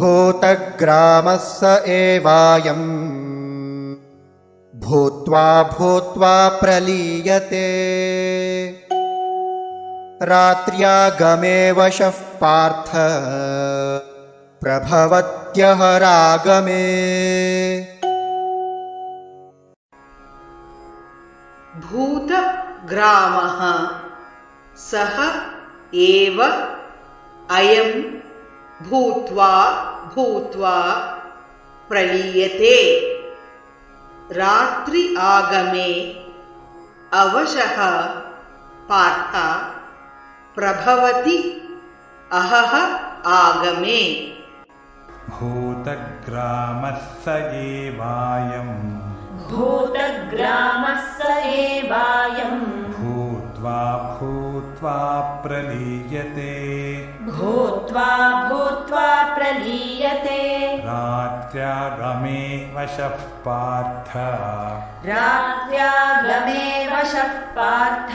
भूतग्रामः स एवायम्। भूत्वा भूत्वा प्रलीयते। रात्र्यागमे वशः पार्थ। प्रभवत्यः रागमे। भूतग्रामः। सः एव अयं भूत्वा भूत्वा प्रलीयते। रात्रि आगमे अवशः पार्थ प्रभवति अहः आगमे। भूतग्रामः स एवायम् भूतग्रामः स एवायम् भूत्वा भूत्वा प्रलीयते भूत्वा भूत्वा प्रलीयते। रात्र्यागमे वशः पार्थ रात्र्यागमे वशः पार्थ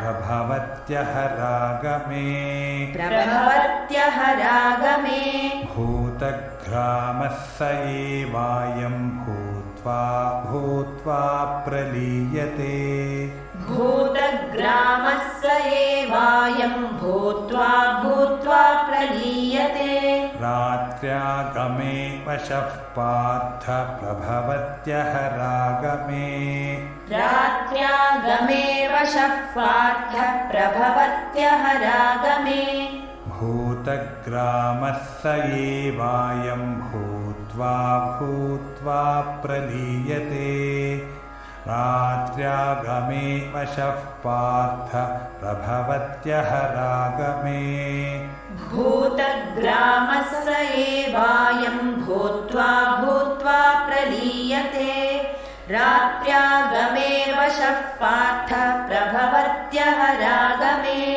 प्रभवत्यः रागमे प्रभवत्यः रागमे भूतग्रामः स एवायम् भूत्वा भूत्वा प्रलीयते। भूतग्रामः स एवायम् भूत्वा भूत्वा रात्र्यागमे वशः पार्थ प्रभवत्यः रागमे रात्र्यागमे वशः पार्थ प्रभवत्यः रागमे भूतग्रामः स एवायम् भूत्वा भूत्वा प्रलीयते। रात्र्यागमे वशः पार्थ प्रभवत्यः रागमे भूत्वा भूत्वा प्रलीयते। रात्र्यागमे पार्थ प्रभवत्यः रागमे